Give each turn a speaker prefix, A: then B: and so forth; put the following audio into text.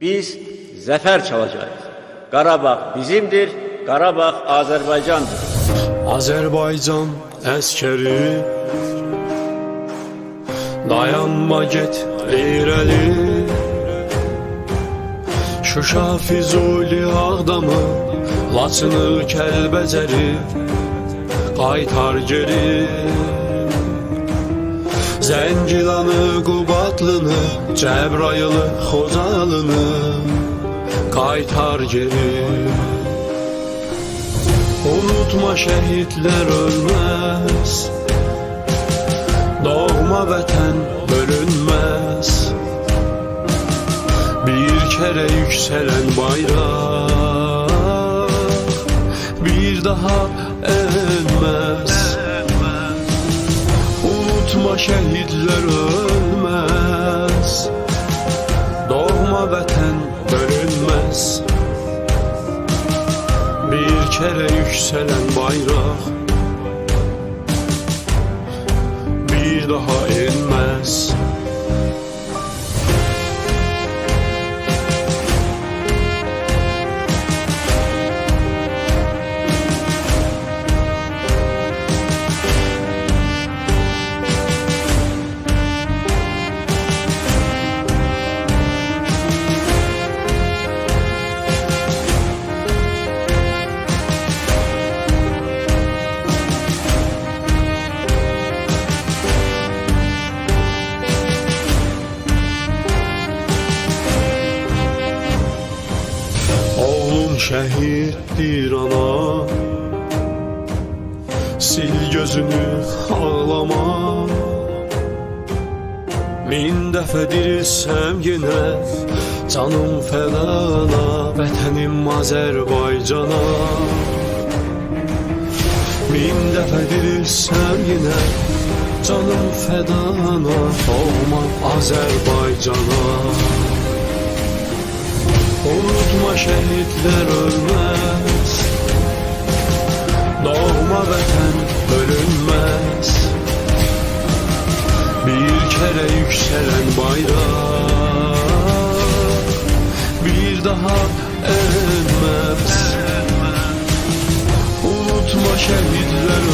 A: Biz zafer çalacağız. Karabağ bizimdir, Karabağ Azerbaycan'dır.
B: Azerbaycan əskəri Dayanma get irəli Şuşa Füzuli Ağdamı Laçını Kəlbəcəri Qaytar geri Zəngilanı Qubatlını Cəbrayılı Xocalını Qaytar geri. Unutma şehitler ölmez Doğma vətən bölünmez Bir kere yükselen bayrak Bir daha Unutma şehitler ölmez. Doğma vətən bölünmez bir kere yükselen bayrak. Bir daha inmez şehittir ana. Sil gözünü ağlama. Min dəfə dirilsəm yenə Canım fədana Vətənim Azərbaycana. Min dəfə dirilsəm yenə Canım fədana Doğma Azərbaycana Şehitler ölmez. Doğma vətən bölünmez. Bir kere yükselen bayrak Bir daha eğilmez Unutma şehitler